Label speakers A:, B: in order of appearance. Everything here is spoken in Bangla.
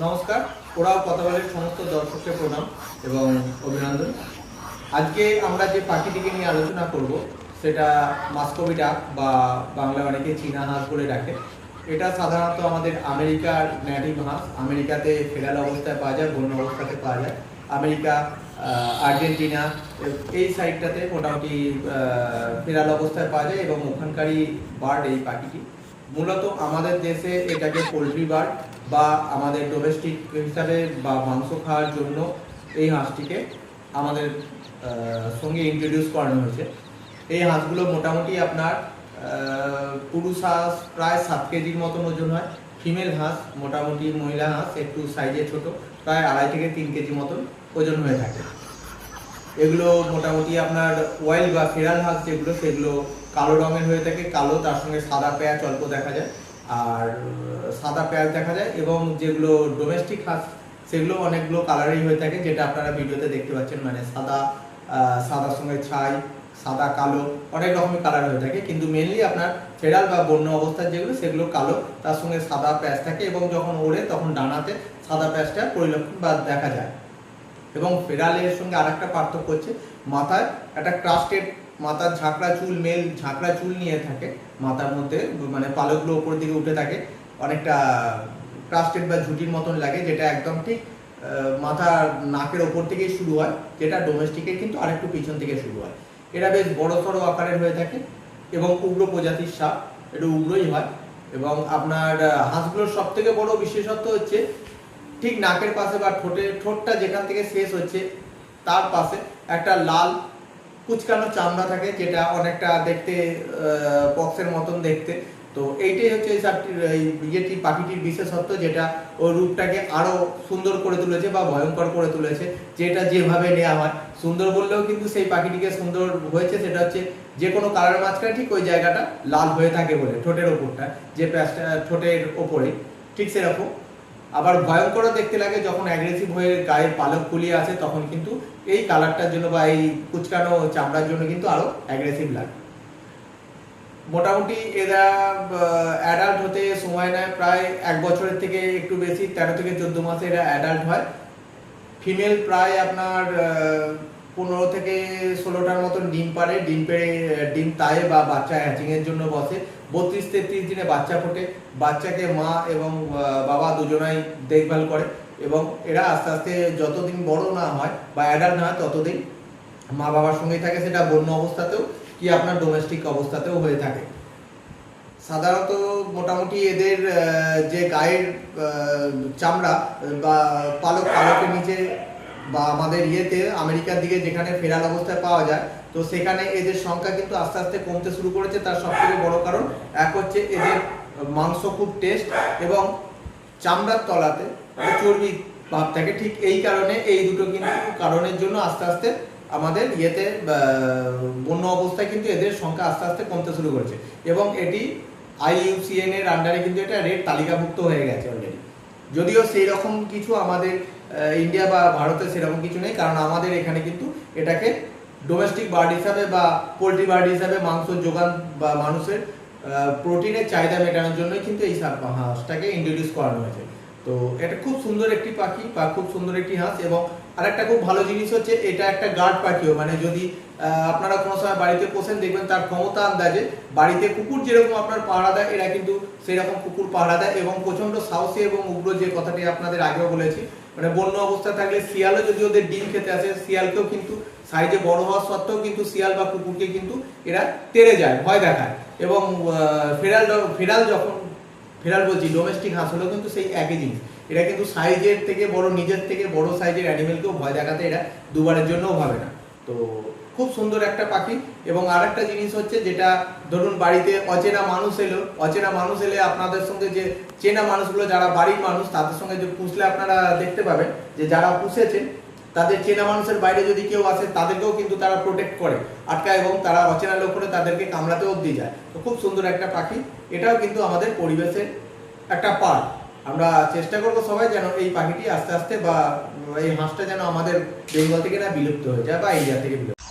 A: নমস্কার ওরাও কথা বলে সমস্ত দর্শককে প্রণাম এবং অভিনন্দন। আজকে আমরা যে পাখিটিকে নিয়ে আলোচনা করব, সেটা মাস্কবি ডাক বা বাংলা অনেকে চীনা হাঁস বলে ডাকে। এটা সাধারণত আমাদের আমেরিকার ন্যাটিভ হাঁস। আমেরিকাতে ফেরাল অবস্থায় পাওয়া যায়, বন্য অবস্থাতে পাওয়া যায়। আমেরিকা আর্জেন্টিনা, এই সাইডটাতে মোটামুটি ফেরাল অবস্থায় পাওয়া যায় এবং ওখানকারই বার্ড এই পাখিটি। মূলত আমাদের দেশে এটাকে পোলট্রি বার্ড বা আমাদের ডোমেস্টিক হিসাবে বা মাংস খাওয়ার জন্য এই হাঁসটিকে আমাদের সঙ্গে ইন্ট্রোডিউস করানো হয়েছে। এই হাঁসগুলো মোটামুটি আপনার পুরুষ হাঁস প্রায় সাত কেজির মতন ওজন হয়। ফিমেল হাঁস মোটামুটি মহিলা হাঁস একটু সাইজে ছোট, প্রায় আড়াই থেকে তিন কেজি মতন ওজন হয়ে থাকে। এগুলো মোটামুটি আপনার ওয়াইল্ড বা ফেরাল হাঁস যেগুলো, সেগুলো কালো রঙের হয়ে থাকে, কালো, তার সঙ্গে সাদা পেঁয়াজ অল্প দেখা যায়। আর সাদা পেঁয়াজ দেখা যায় এবং যেগুলো ডোমেস্টিক হাঁস সেগুলো অনেকগুলো কালারই হয়ে থাকে, যেটা আপনারা ভিডিওতে দেখতে পাচ্ছেন। মানে সাদা সাদার সঙ্গে ছাই, সাদা, কালো, অনেক রকমের কালার হয়ে থাকে। কিন্তু মেনলি আপনার ফেরাল বা বন্য অবস্থার যেগুলো, সেগুলো কালো, তার সঙ্গে সাদা প্যাচ থাকে এবং যখন ওড়ে, তখন ডানাতে সাদা প্যাচটা পরিলক্ষণ বা দেখা যায়। এবং ফেরালের সঙ্গে আর একটা পার্থক্য হচ্ছে, মাথায় একটা ক্রাস্টেড মাথার ঝাঁকড়া চুল মেল ঝাঁকড়া চুল নিয়ে থাকে, মাথার মধ্যে মানে পালকগুলো উপর দিকে উঠে থাকে, অনেকটা ক্রাস্টেড বা ঝুটির মতন লাগে, যেটা একদম ঠিক মাথার নাকের ওপর থেকেই শুরু হয়, যেটা ডোমেস্টিকের কিন্তু আরেকটু পিছন থেকে শুরু হয়। এরা বেশ বড় সড়ো আকারের হয়ে থাকে এবং উগ্র প্রজাতির সাপ, এটা উগ্রই হয় এবং আপনার হাঁসগুলোর সব থেকে বড় বিশেষত্ব হচ্ছে ঠিক নাকের পাশে বা ঠোঁটে, ঠোঁটটা যেখান থেকে শেষ হচ্ছে, তার পাশে একটা লাল কুচকানো চামড়া থাকে যেটা অনেকটা দেখতে বক্সের মতন দেখতে। তো এইটাই হচ্ছে এই সাপটির এই ইয়েটি, পাখিটির বিশেষত্ব যেটা ওর রূপটাকে আরও সুন্দর করে তুলেছে বা ভয়ঙ্কর করে তুলেছে, যেটা যেভাবে নেওয়া হয়। সুন্দর বললেও কিন্তু সেই পাখিটিকে সুন্দর হয়েছে, সেটা হচ্ছে যে কোনো কালারের মাঝখানে ঠিক ওই জায়গাটা লাল হয়ে থাকে বলে, ঠোঁটের ওপরটা, যে প্যাচটা, ঠোঁটের ওপরে, ঠিক সেরকম। আবার ভয়ঙ্কর দেখতে লাগে যখন অ্যাগ্রেসিভ হয়ে গায়ে পালক ফুলিয়ে আছে তখন কিন্তু এই কালারটার জন্য বা এই কুচকানো চামড়ার জন্য কিন্তু আরও অ্যাগ্রেসিভ লাগে। মোটামুটি এরা অ্যাডাল্ট হতে সময় নেয়, প্রায় এক বছরের থেকে একটু বেশি, তেরো থেকে চোদ্দ মাসে এরা অ্যাডাল্ট হয়। ফিমেল প্রায় আপনার পনেরো থেকে ষোলোটার মতন ডিম পারে ডিম পেড়ে, ডিম তায়ে বা বাচ্চা হ্যাচিং এর জন্য বসে। বত্রিশ তেত্রিশ দিনে বাচ্চা ফোটে। বাচ্চাকে মা এবং বাবা দুজনাই দেখভাল করে এবং এরা আস্তে আস্তে যতদিন বড় না হয় বা অ্যাডাল্ট না হয়, ততদিন মা বাবার সঙ্গেই থাকে সেটা বন্য অবস্থাতেও কি আপনার ডোমেস্টিক অবস্থাতেও হয়ে থাকে। সাধারণত মোটামুটি এদের যে গায়ের চামড়া বা পালক, পালকের নিচে বা আমাদের ইয়েতে, আমেরিকার দিকে যেখানে ফেরাল অবস্থায় পাওয়া যায়, তো সেখানে এদের সংখ্যা কিন্তু আস্তে আস্তে কমতে শুরু করেছে। তার সব থেকে বড় কারণ, এক হচ্ছে এদের মাংস খুব টেস্ট এবং চামড়ার তলাতে চর্বি ভাব থাকে। ঠিক এই কারণে, এই দুটো কিন্তু কারণের জন্য আস্তে আস্তে আমাদের ইয়েতে বন্য অবস্থায় কিন্তু এদের সংখ্যা আস্তে আস্তে কমতে শুরু করেছে। এবং এটি আইইউসিএন এর আন্ডারে কিন্তু এটা রেড তালিকাভুক্ত হয়ে গেছে অলরেডি যদিও সেই রকম কিছু আমাদের ইন্ডিয়া বা ভারতে সেরকম কিছু নেই, কারণ আমাদের এখানে কিন্তু এটাকে ডোমেস্টিক বার্ড হিসাবে বা পোলট্রি বার্ড হিসাবে মাংস যোগান বা মানুষের প্রোটিনের চাহিদা মেটানোর জন্যই কিন্তু এই হাঁসটাকে ইন্ট্রোডিউস করানো হয়েছে। তো এটা খুব সুন্দর একটি পাখি বা খুব সুন্দর একটি হাঁস এবং আরেকটা খুব ভালো জিনিস হচ্ছে এটা একটা গার্ড পাখিও মানে যদি আপনারা কোনো সময় বাড়িতে পোষেন দেখবেন তার ক্ষমতা আন্দাজে বাড়িতে কুকুর যেরকম আপনার পাহারা দেয়, এরা কিন্তু সেরকম কুকুর পাহারা দেয় এবং প্রচণ্ড সাহসী এবং উগ্র যে কথাটি আপনাদের আগেও বলেছি মানে বন্য অবস্থা থাকলে শিয়ালও যদি ওদের ডিম খেতে আসে, শিয়ালকেও কিন্তু সাইজে বড় হওয়া সত্ত্বেও কিন্তু শিয়াল বা কুকুরকে কিন্তু এরা তেড়ে যায়, ভয় দেখায়। এবং ফেরাল ফেরাল যখন, ফেরাল বলছি ডোমেস্টিক হাঁস হলেও কিন্তু সেই একই জিনিস। এরা কিন্তু সাইজের থেকে বড়, নিজের থেকে বড় সাইজের অ্যানিমেলকেও ভয় দেখাতে এরা দুবারের জন্যও ভাবে না। তো খুব সুন্দর একটা পাখি। এবং আরেকটা জিনিস হচ্ছে যেটা, ধরুন বাড়িতে অচেনা মানুষ এলো, অচেনা মানুষ এলে আপনাদের সঙ্গে যে চেনা মানুষগুলো, যারা বাড়ির মানুষ, তাদের সঙ্গে যে পুষলে আপনারা দেখতে পাবেন যে যারা পুষেছেন, তাদের চেনা মানুষের বাইরে যদি কেউ আসে, তাদেরকেও কিন্তু তারা প্রোটেক্ট করে আটকায় এবং তারা অচেনা লোক করে তাদেরকে কামড়াতে অব্দি যায়। তো খুব সুন্দর একটা পাখি। এটাও কিন্তু আমাদের পরিবেশের একটা পার্ট। আমরা চেষ্টা করব সবাই যেন এই পাখিটি আস্তে আস্তে বা এই হাঁসটা যেন আমাদের বেঙ্গল থেকে না বিলুপ্ত হয়ে যায় বা ইন্ডিয়া থেকে বিলুপ্ত